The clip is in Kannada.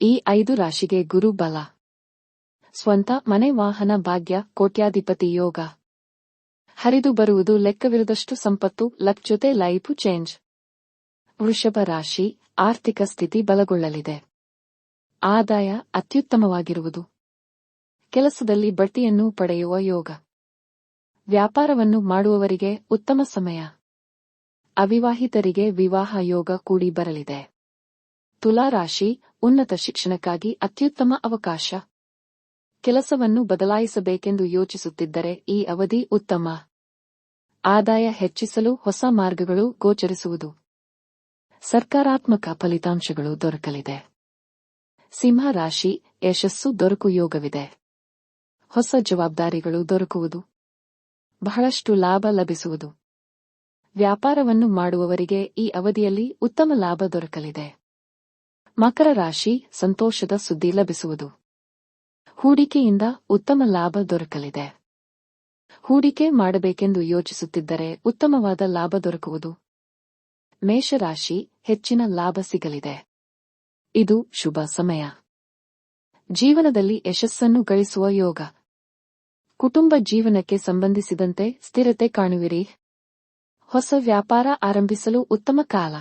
ಈ ಐದು ರಾಶಿಗೆ ಗುರು ಬಲ. ಸ್ವಂತ ಮನೆ ವಾಹನ ಭಾಗ್ಯ ಕೋಟ್ಯಾಧಿಪತಿ ಯೋಗ. ಹರಿದು ಬರುವುದು ಲೆಕ್ಕವಿರದಷ್ಟು ಸಂಪತ್ತು, ಲಕ್ ಜೊತೆ ಲೈಫು ಚೇಂಜ್. ವೃಷಭ ರಾಶಿ, ಆರ್ಥಿಕ ಸ್ಥಿತಿ ಬಲಗೊಳ್ಳಲಿದೆ. ಆದಾಯ ಅತ್ಯುತ್ತಮವಾಗಿರುವುದು. ಕೆಲಸದಲ್ಲಿ ಬಡ್ತಿಯನ್ನು ಪಡೆಯುವ ಯೋಗ. ವ್ಯಾಪಾರವನ್ನು ಮಾಡುವವರಿಗೆ ಉತ್ತಮ ಸಮಯ. ಅವಿವಾಹಿತರಿಗೆ ವಿವಾಹ ಯೋಗ ಕೂಡಿ ಬರಲಿದೆ. ತುಲಾ ರಾಶಿ ಉನ್ನತ ಶಿಕ್ಷಣಕ್ಕಾಗಿ ಅತ್ಯುತ್ತಮ ಅವಕಾಶ. ಕೆಲಸವನ್ನು ಬದಲಾಯಿಸಬೇಕೆಂದು ಯೋಚಿಸುತ್ತಿದ್ದರೆ ಈ ಅವಧಿ ಉತ್ತಮ. ಆದಾಯ ಹೆಚ್ಚಿಸಲು ಹೊಸ ಮಾರ್ಗಗಳು ಗೋಚರಿಸುವುದು. ಸರ್ಕಾರಾತ್ಮಕ ಫಲಿತಾಂಶಗಳು ದೊರಕಲಿದೆ. ಸಿಂಹ ರಾಶಿ ಯಶಸ್ಸು ದೊರಕು ಯೋಗವಿದೆ. ಹೊಸ ಜವಾಬ್ದಾರಿಗಳು ದೊರಕುವುದು. ಬಹಳಷ್ಟು ಲಾಭ ಲಭಿಸುವುದು. ವ್ಯಾಪಾರವನ್ನು ಮಾಡುವವರಿಗೆ ಈ ಅವಧಿಯಲ್ಲಿ ಉತ್ತಮ ಲಾಭ ದೊರಕಲಿದೆ. ಮಕರ ರಾಶಿ ಸಂತೋಷದ ಸುದ್ದಿ ಲಭಿಸುವುದು. ಹೂಡಿಕೆಯಿಂದ ಉತ್ತಮ ಲಾಭ ದೊರಕಲಿದೆ. ಹೂಡಿಕೆ ಮಾಡಬೇಕೆಂದು ಯೋಚಿಸುತ್ತಿದ್ದರೆ ಉತ್ತಮವಾದ ಲಾಭ ದೊರಕುವುದು. ಮೇಷರಾಶಿ ಹೆಚ್ಚಿನ ಲಾಭ ಸಿಗಲಿದೆ. ಇದು ಶುಭ ಸಮಯ. ಜೀವನದಲ್ಲಿ ಯಶಸ್ಸನ್ನು ಗಳಿಸುವ ಯೋಗ. ಕುಟುಂಬ ಜೀವನಕ್ಕೆ ಸಂಬಂಧಿಸಿದಂತೆ ಸ್ಥಿರತೆ ಕಾಣುವಿರಿ. ಹೊಸ ವ್ಯಾಪಾರ ಆರಂಭಿಸಲು ಉತ್ತಮ ಕಾಲ.